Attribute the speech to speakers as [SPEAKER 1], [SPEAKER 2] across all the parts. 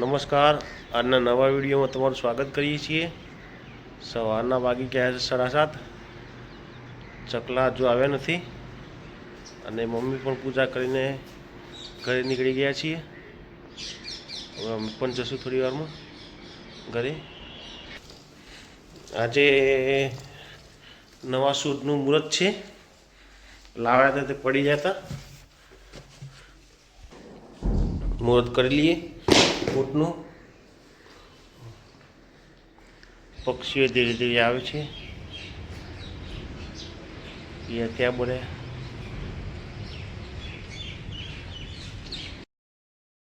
[SPEAKER 1] નમસ્કાર. આજના નવા વિડીયોમાં તમારું સ્વાગત કરીએ છીએ. સવારના વાગી ગયા છે સાડા સાત. ચકલા હજુ આવ્યા નથી. અને મમ્મી પણ પૂજા કરીને ઘરે નીકળી ગયા છીએ. હવે અમે પણ જશું થોડી વારમાં ઘરે. આજે નવા સૂટનું મુહૂર્ત છે. લાવ્યા હતા તે પડી જતા. મુહૂર્ત કરી લઈએ. ઊંટનું પક્ષીઓ ધીરે ધીરે આવે છે. એ ત્યાં બોલે.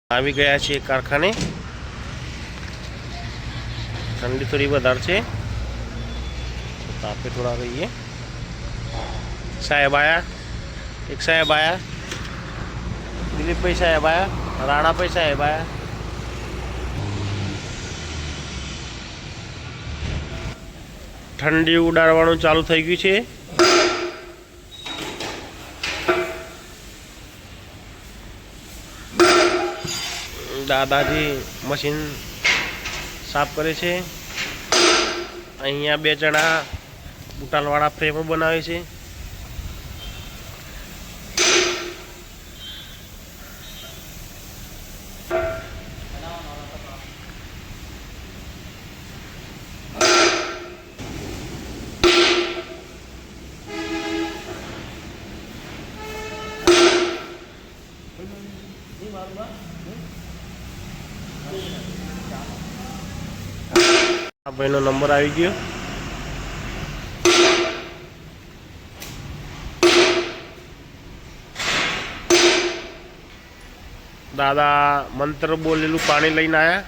[SPEAKER 1] આવી ગયા છે કારખાને. ઠંડી થોડી વધારે છે. તાપે થોડા રહીએ. સાહેબ આયા? એક સાહેબ આયા. દિલીપભાઈ સાહેબ આયા. રાણાભાઈ સાહેબ આયા. ઠંડી ઉડાડવાનું ચાલુ થઈ ગયું છે. દાદાજી મશીન સાફ કરે છે. અહીંયા બે જણા બુટાલવાળા ફ્રેમો બનાવે છે. આ ભાઈનો નંબર આવી ગયો. દાદા મંત્ર બોલેલું પાણી લઈને આવ્યા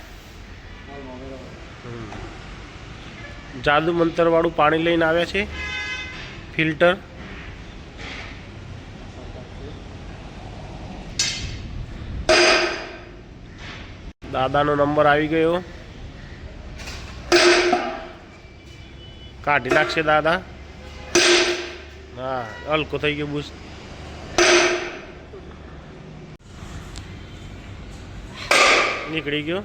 [SPEAKER 1] જાદુ મંત્ર વાળું પાણી લઈને આવ્યા છે. ફિલ્ટર. દાદાનો નંબર આવી ગયો. કાઢી નાખશે દાદા. હા, હલકો થઈ ગયો બુશ નીકળી ગયો.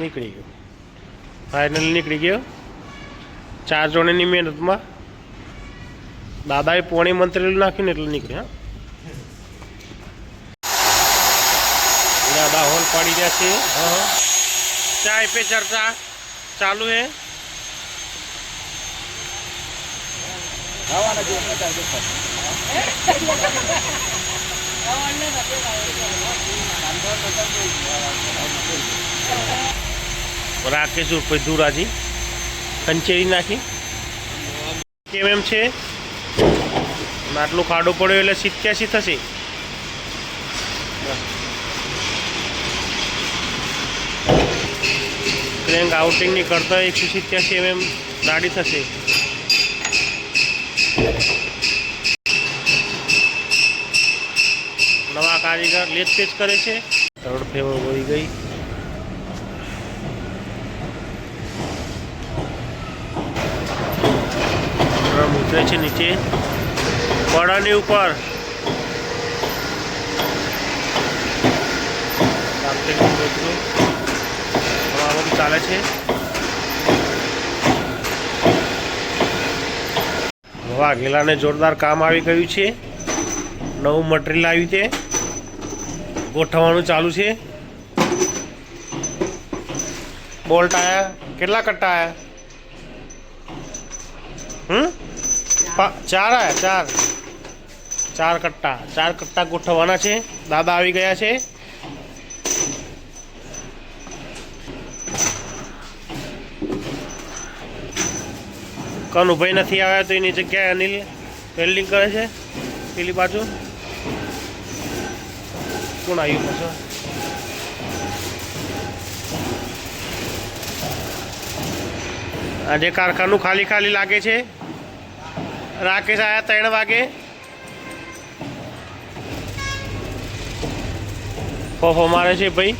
[SPEAKER 1] નીકળી ગયો. ફાઇનલ નીકળી ગયો. ચાર જણની મહેનતમાં. દાદાએ પોણી મંત્રેલું નાખ્યું ને એટલે નીકળ્યા. દાદા હોલ પાડી રહ્યા છે. ચાય પે ચર્ચા ચાલુ હે. રાકેશ ઉર્ફે ધુરાજી. ખંચેરી નાખી. કેમ એમ છે? આટલું ખાડો પડ્યો એટલે સિત્યાસી થશે. ક્રેન્ક આઉટિંગની કરતા એકસો સિત્યાસી એમએમ દાડી થશે. નવા કારીગર લેત પેચ કરે છે. ત્રણ ફેવર વળી ગઈ. ઉતરે છે નીચે. પડાની ઉપર. ચાલે છે. વાઘેલાને જોરદાર કામ આવી ગયું છે. નવું મટીરિયલ આવ્યું છે. ગોઠવવાનું ચાલુ છે. બોલ્ટ આયા? કેટલા કટ્ટા આયા? હમ? ચાર આયા, ચાર. ચાર કટ્ટા. ચાર કટ્ટા ગોઠવવાના છે. દાદા આવી ગયા છે. કનુભાઈ નથી આવ્યા તો એની જગ્યાએ અનિલ વેલ્ડિંગ કરે છે. પેલી બાજુ. કોણ આવ્યું પાછો? આજે કારખાનું ખાલી ખાલી લાગે છે. રાકેશ આવ્યા ત્રણ વાગે. ફોફો મારે છે ભાઈ.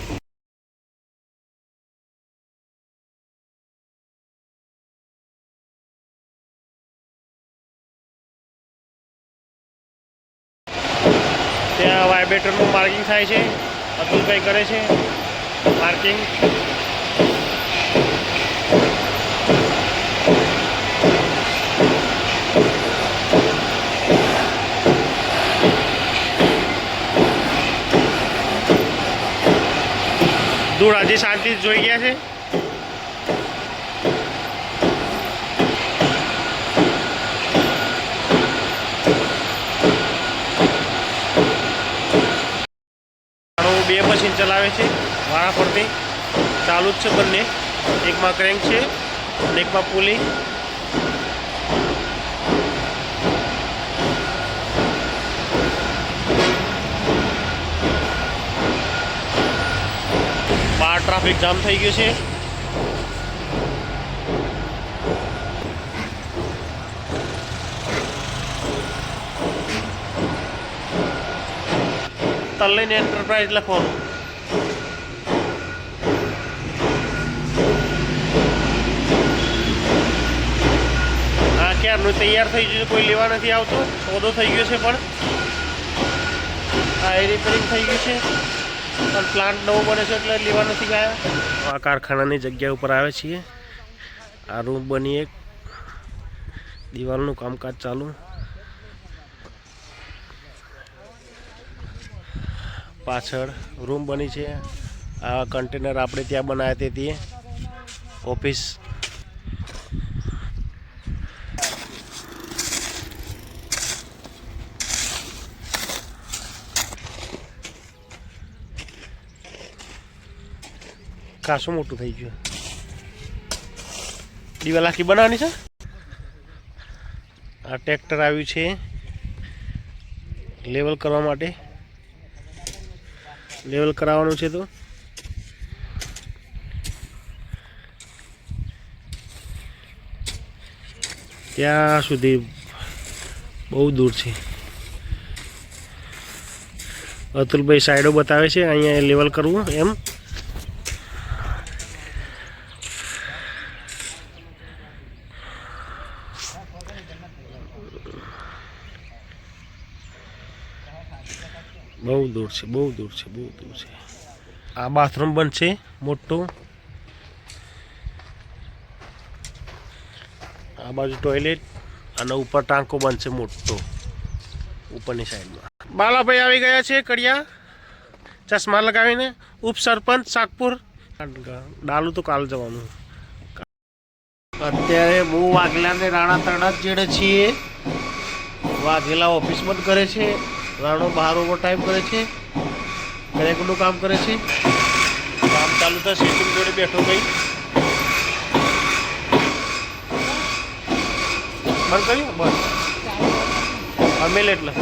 [SPEAKER 1] ત્યાં વાઇબ્રેટરનું માર્કિંગ થાય છે. અતુલભાઈ કરે છે. માર્કિંગ ધૂળ આજે શાંતિ જોઈ ગયા છે. બે મશીન ચલાવે છે, વાળા ફરતી ચાલુ જ છે બંને. એકમાં ક્રેન્ક છે અને એકમાં પુલી બહાર ટ્રાફિક જામ થઈ ગયું છે. તલ્લીન એન્ટરપ્રાઇઝ લખવાનું હા ક્યારનું તૈયાર થઈ ગયું કોઈ લેવા નથી આવતો? સોદો થઈ ગયો છે પણ. આ રિપેરિંગ થઈ ગયું છે. પણ પ્લાન્ટ નવો બને છે એટલે લેવા નથી ગયા આ કારખાનાની જગ્યા ઉપર આવે છીએ. આ રૂમ બની એક દિવાલનું કામકાજ ચાલુ. પાછળ રૂમ બની છે. આ કન્ટેનર આપણે ત્યાં બનાવ્યા તે ઓફિસ ખાસું મોટું થઈ ગયું. દિવાલ આખી બનાવવાની છે? આ ટ્રેક્ટર આવ્યું છે. લેવલ કરવા માટે. લેવલ કરાવવાનું છે તો. ત્યાં સુધી બહુ દૂર છે. અતુલભાઈ સાઈડો બતાવે છે, અહીંયા લેવલ કરવું એમ. બહુ દૂર છે બહુ દૂર છે બહુ દૂર છે. આ બાથરૂમ બનશે મોટું. આ બાજુ ટોયલેટ અને ઉપર ટાંકો બનશે મોટો. ઉપરની સાઈડમાં બાલાભાઈ આવી ગયા છે કડિયા. ચશ્મા લગાવીને. ઉપસરપંચ સાગપુર. ડાલું તો કાલ જવાનું. અત્યારે બહુ વાઘેલા ને રાણા ત્રણ જ જેડે છીએ. વાઘેલા ઓફિસ બંધ કરે છે. રાણો બહાર ઓવર ટાઈમ કરે છે. કરેકનું કામ કરે છે. કામ ચાલુ થશે સીટિંગ જોડે બેઠો ભાઈ બંધ કર્યું? બંધ. અમે એટલે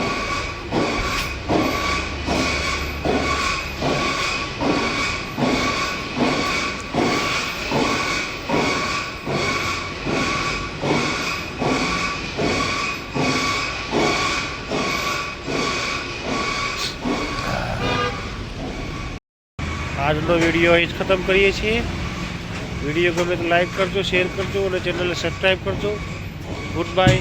[SPEAKER 1] આજનો વીડિયો અહીં જ ખતમ કરીએ છીએ. વીડિયો ગમે તો લાઈક કરજો શેર કરજો અને ચેનલને સબસ્ક્રાઈબ કરજો. Good bye